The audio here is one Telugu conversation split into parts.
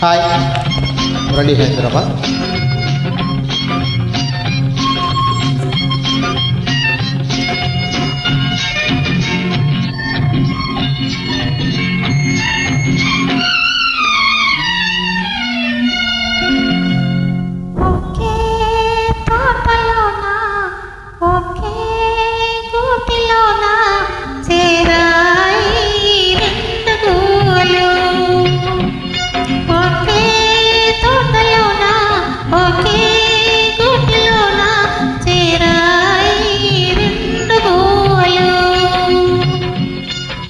హాయ్ మురళీ హైదరాబాద్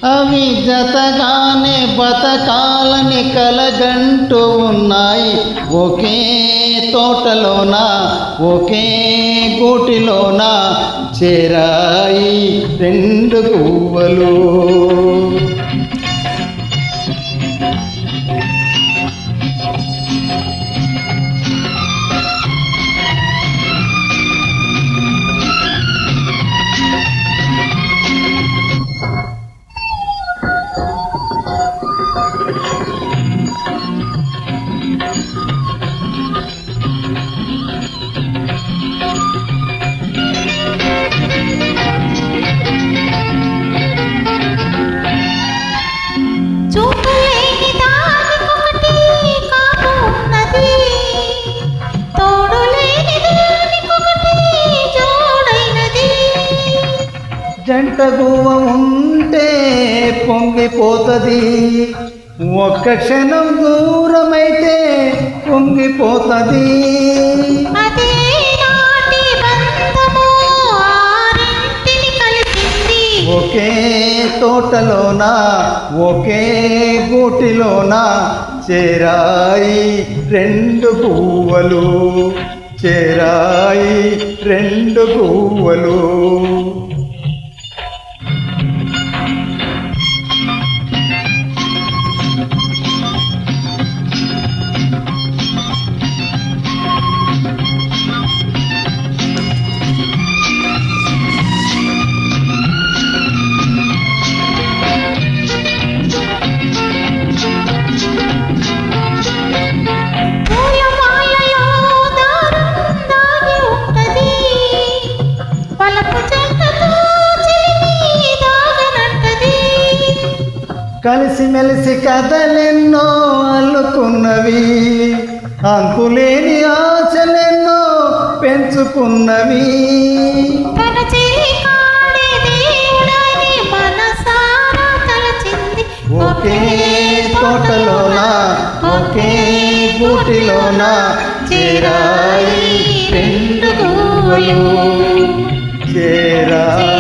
అవి జతగానే బతకాలని కలగంటూ ఉన్నాయి. ఒకే తోటలోన ఒకే గూటిలోన చేరాయి రెండు గువ్వలు జంట గువ్వ ఉంటే పొంగిపోతుంది. ఒక్క క్షణం దూరమైతే పొంగిపోతుంది. ఒకే తోటలోన ఒకే గూటిలోన చేరాయి రెండు పువ్వలు. చేరాయి రెండు పువ్వలు. కలిసిమెలిసి కథలెన్నో అల్లుకున్నవి. అంతులేని ఆశలెన్నో పెంచుకున్నవి. ఒకే గూటిలోన చేరాయి. రెండు చేరాయి.